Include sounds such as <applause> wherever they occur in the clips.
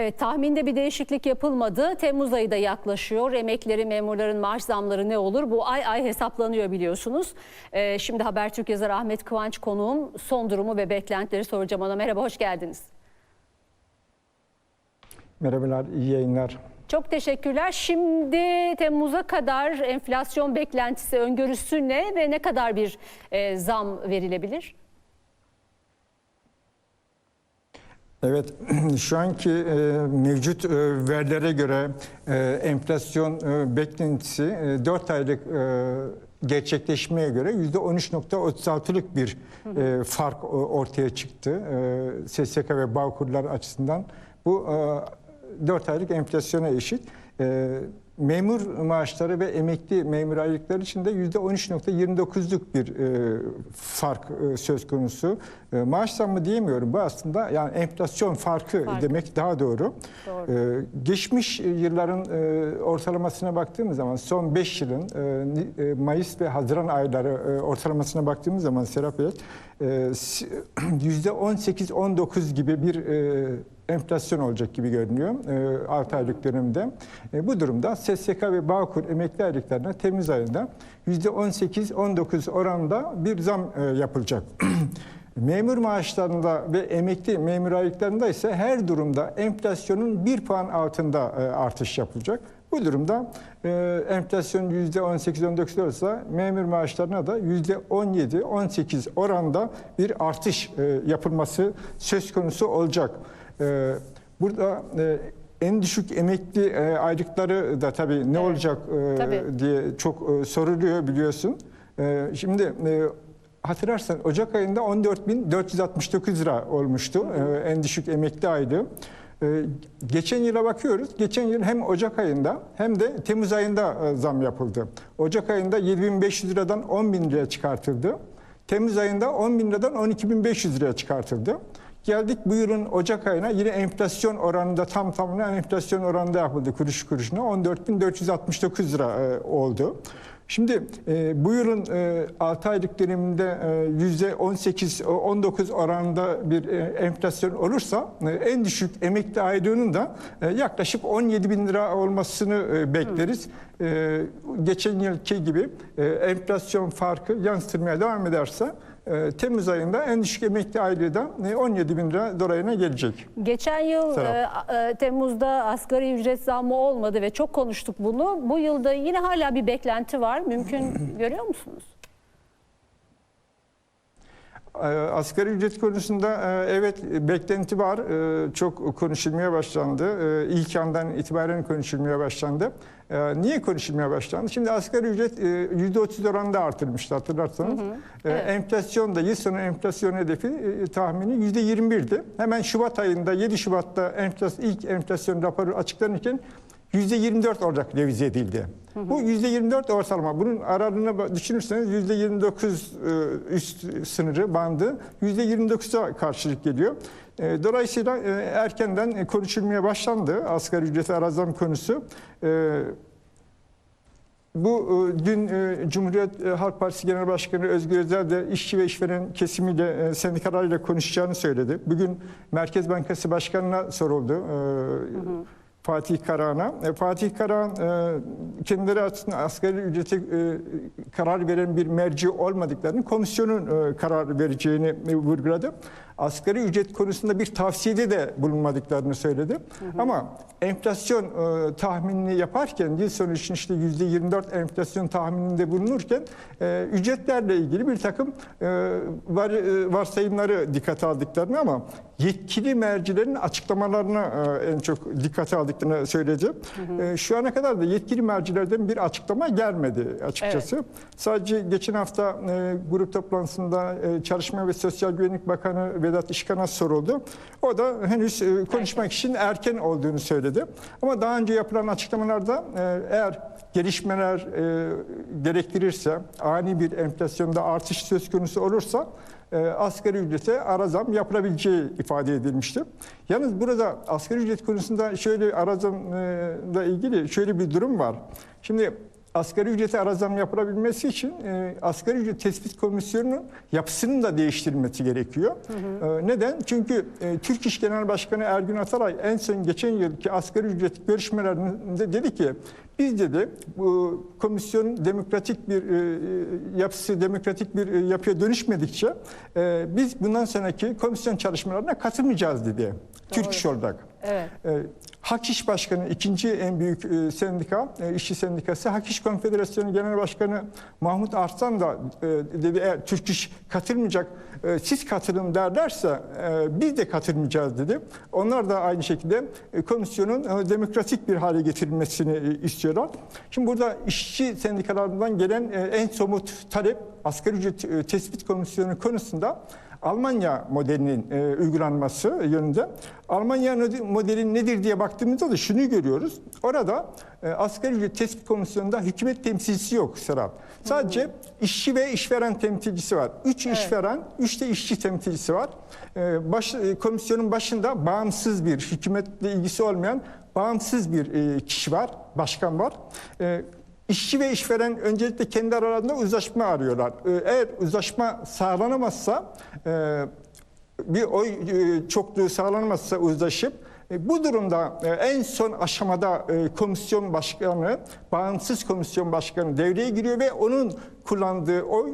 Evet tahminde bir değişiklik yapılmadı. Temmuz ayı da yaklaşıyor. Emekleri, memurların maaş zamları ne olur? Bu ay ay hesaplanıyor biliyorsunuz. Ee, şimdi Habertürk yazarı Ahmet Kıvanç konuğum. Son durumu ve beklentileri soracağım ona. Merhaba, hoş geldiniz. Merhabalar, iyi yayınlar. Çok teşekkürler. Şimdi Temmuz'a kadar enflasyon beklentisi, öngörüsü ne ve ne kadar bir e, zam verilebilir? Evet, <clears throat> şu anki e, mevcut e, verilere göre e, enflasyon e, beklentisi e, 4 aylık e, gerçekleşmeye göre %13.36'lık bir e, fark o- ortaya çıktı. E, SSK ve Bağkurlar açısından bu e, 4 aylık enflasyona eşit. E, memur maaşları ve emekli memur aylıkları için de %13.29'luk bir e, fark e, söz konusu. E, maaş zammı diyemiyorum. Bu aslında yani enflasyon farkı, Farkı. demek daha doğru. Doğru. E, geçmiş yılların e, ortalamasına baktığımız zaman son 5 yılın e, e, Mayıs ve Haziran ayları e, ortalamasına baktığımız zaman Serap Bey e, si- <clears throat> %18-19 gibi bir e, enflasyon olacak gibi görünüyor 6 aylık dönemde. E, Bu durumda SSK ve Bağkur emekli aylıklarına Temmuz ayında %18-19 oranında bir zam e, yapılacak. <clears throat> Memur maaşlarında ve emekli memur aylıklarında ise her durumda enflasyonun bir puan altında e, artış yapılacak. Bu durumda e, enflasyon %18-19 olursa memur maaşlarına da %17-18 oranda bir artış e, yapılması söz konusu olacak. E, Burada e, en düşük emekli e, aylıkları da tabii ne Evet, olacak e, tabii. diye çok e, soruluyor biliyorsun. E, Şimdi e, hatırlarsan Ocak ayında 14.469 lira olmuştu e, en düşük emekli aylığı. E, Geçen yıla bakıyoruz. Geçen yıl hem Ocak ayında hem de Temmuz ayında e, zam yapıldı. Ocak ayında 7.500 liradan 10.000 liraya çıkartıldı. Temmuz ayında 10 bin liradan 12.500 liraya çıkartıldı. Geldik bu yılın Ocak ayına yine enflasyon oranında tam tamına enflasyon oranında yapıldı kuruş kuruşuna 14.469 lira e, oldu. Şimdi e, bu yılın e, 6 aylık döneminde e, %18-19 oranında bir e, enflasyon olursa e, en düşük emekli aylığının da e, yaklaşık 17 bin lira olmasını e, bekleriz. E, geçen yılki gibi e, enflasyon farkı yansıtmaya devam ederse e, Temmuz ayında en düşük emekli aylığı da e, 17 bin lira dolayına gelecek. Geçen yıl e, e, Temmuz'da asgari ücret zammı olmadı ve çok konuştuk bunu. Bu yılda yine hala bir beklenti var. Mümkün <clears throat> görüyor musunuz? E, Asgari ücret konusunda e, evet beklenti var. E, Çok konuşulmaya başlandı. E, İlk andan itibaren konuşulmaya başlandı. E, Niye konuşulmaya başlandı? Şimdi asgari ücret e, %30 oranında artırmıştı hatırlarsanız. E, Evet. Enflasyon da yıl sonu enflasyon hedefi e, tahmini %21'di. Hemen Şubat ayında 7 Şubat'ta enflasyon, ilk enflasyon raporu açıklanırken %24 olarak revize edildi. Bu %24 ortalama. Bunun aralığına ba- düşünürseniz %29 e, üst sınırı bandı %29'a karşılık geliyor. E, Dolayısıyla e, erkenden konuşulmaya başlandı asgari ücreti arazam konusu. Bu dün Cumhuriyet Halk Partisi Genel Başkanı Özgür Özel de işçi ve işveren kesimiyle, sendikalarıyla konuşacağını söyledi. Bugün Merkez Bankası Başkanı'na soruldu. e, Fatih Karahan'a. E, Fatih Karahan e, kendileri açısından asgari ücrete e, karar veren bir merci olmadıklarını, komisyonun e, karar vereceğini e, vurguladı. Asgari ücret konusunda bir tavsiyede de bulunmadıklarını söyledi. Ama enflasyon e, tahminini yaparken yıl sonu için işte %24 enflasyon tahmininde bulunurken e, ücretlerle ilgili bir takım e, var, e, varsayımları dikkate aldıklarını ama yetkili mercilerin açıklamalarına e, en çok dikkate aldıklarını söyleyeceğim. E, şu ana kadar da yetkili mercilerden bir açıklama gelmedi açıkçası. Sadece geçen hafta e, grup toplantısında e, Çalışma ve Sosyal Güvenlik Bakanı Vedat İşkan'a soruldu. O da henüz e, konuşmak için erken olduğunu söyledi. Ama daha önce yapılan açıklamalarda e, eğer gelişmeler e, gerektirirse, ani bir enflasyonda artış söz konusu olursa e, asgari ücrete ara zam yapılabileceği ifade edilmişti. Yalnız burada asgari ücret konusunda şöyle ara zamla ilgili şöyle bir durum var. Şimdi asgari ücrete ara zam yapılabilmesi için e, asgari ücret tespit komisyonunun yapısının da değiştirilmesi gerekiyor. E, neden? Çünkü e, Türk İş Genel Başkanı Ergün Ataray en son geçen yılki asgari ücret görüşmelerinde dedi ki biz dedi bu komisyonun demokratik bir e, yapısı, demokratik bir e, yapıya dönüşmedikçe e, biz bundan sonraki komisyon çalışmalarına katılmayacağız dedi. Türk İş olarak. Evet. E, Hak İş Başkanı ikinci en büyük e, sendika, e, işçi sendikası Hak İş Konfederasyonu Genel Başkanı Mahmut Arslan da e, dedi eğer Türk İş katılmayacak, e, siz katılın derlerse e, biz de katılmayacağız dedi. Onlar da aynı şekilde e, komisyonun e, demokratik bir hale getirilmesini e, istiyorlar. Şimdi burada işçi sendikalarından gelen e, en somut talep asgari ücret e, tespit komisyonu konusunda Almanya modelinin e, uygulanması yönünde. Almanya modeli nedir diye baktığımızda da şunu görüyoruz. Orada e, asgari ücret tespit komisyonunda hükümet temsilcisi yok Serap. Sadece işçi ve işveren temsilcisi var. Üç işveren, üç de işçi temsilcisi var. E, baş, e, komisyonun başında bağımsız bir, hükümetle ilgisi olmayan bağımsız bir e, kişi var, başkan var. E, İşçi ve işveren öncelikle kendi aralarında uzlaşma arıyorlar. Ee, Eğer uzlaşma sağlanamazsa, e, bir oy e, çokluğu sağlanamazsa uzlaşıp, e, bu durumda en son aşamada komisyon başkanı, bağımsız komisyon başkanı devreye giriyor ve onun kullandığı oy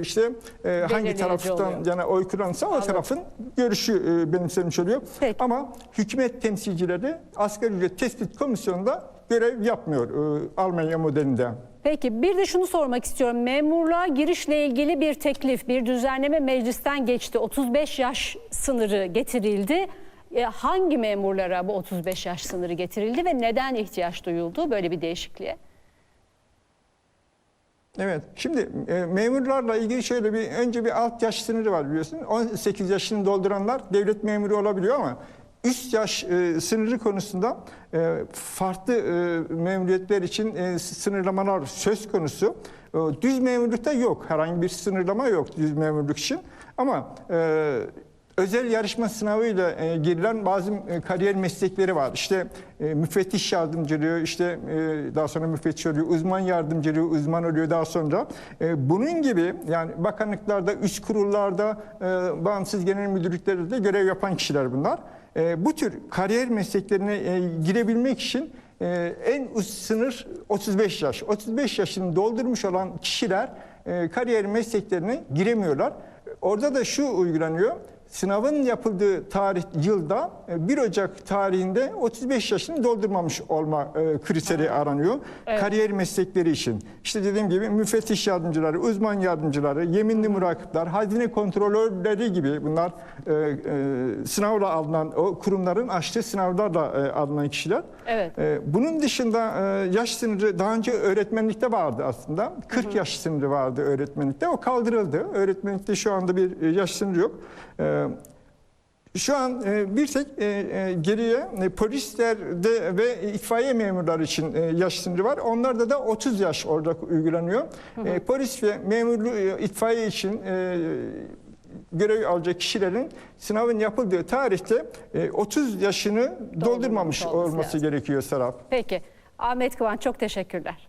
işte e, hangi Belirleyici taraftan oluyor. yana oy kullanırsa o tarafın görüşü benimsemiş oluyor. Peki. Ama hükümet temsilcileri asgari ücret tespit komisyonunda görev yapmıyor e, Almanya modelinde. Peki bir de şunu sormak istiyorum. Memurluğa girişle ilgili bir teklif, bir düzenleme meclisten geçti. 35 yaş sınırı getirildi. E, hangi memurlara bu 35 yaş sınırı getirildi ve neden ihtiyaç duyuldu böyle bir değişikliğe? Evet. Şimdi e, memurlarla ilgili şöyle bir önce bir alt yaş sınırı var biliyorsun. 18 yaşını dolduranlar devlet memuru olabiliyor ama üst yaş e, sınırı konusunda e, farklı e, memuriyetler için e, sınırlamalar söz konusu. E, düz memurlukta yok. Herhangi bir sınırlama yok düz memurluk için. Ama e, özel yarışma sınavıyla e, girilen bazı e, kariyer meslekleri var. İşte e, müfettiş yardımcılığı, işte e, daha sonra müfettiş oluyor, uzman yardımcılığı, uzman oluyor daha sonra. E, bunun gibi yani bakanlıklarda, üst kurullarda, e, bağımsız genel müdürlüklerde de görev yapan kişiler bunlar. E, bu tür kariyer mesleklerine e, girebilmek için e, en üst sınır 35 yaş. 35 yaşını doldurmuş olan kişiler e, kariyer mesleklerine giremiyorlar. Orada da şu uygulanıyor. Sınavın yapıldığı tarih yılda e, 1 Ocak tarihinde 35 yaşını doldurmamış olma e, kriteri aranıyor. Kariyer meslekleri için. İşte dediğim gibi müfettiş yardımcıları, uzman yardımcıları, yeminli murakipler, hazine kontrolörleri gibi bunlar e, e, sınavla alınan o kurumların açtığı sınavlarla e, alınan kişiler. Evet. E, bunun dışında e, yaş sınırı daha önce öğretmenlikte vardı aslında. 40 yaş sınırı vardı öğretmenlikte. O kaldırıldı. Öğretmenlikte şu anda bir e, yaş sınırı yok. E, şu an e, bir tek e, e, geriye polislerde ve itfaiye memurları için yaş sınırı var. Onlarda da 30 yaş orada uygulanıyor. E, Polis ve memurlu itfaiye için görev alacak kişilerin sınavın yapıldığı tarihte e, 30 yaşını doldurmamış olması olması gerekiyor Serap. Peki Ahmet Kıvanç çok teşekkürler.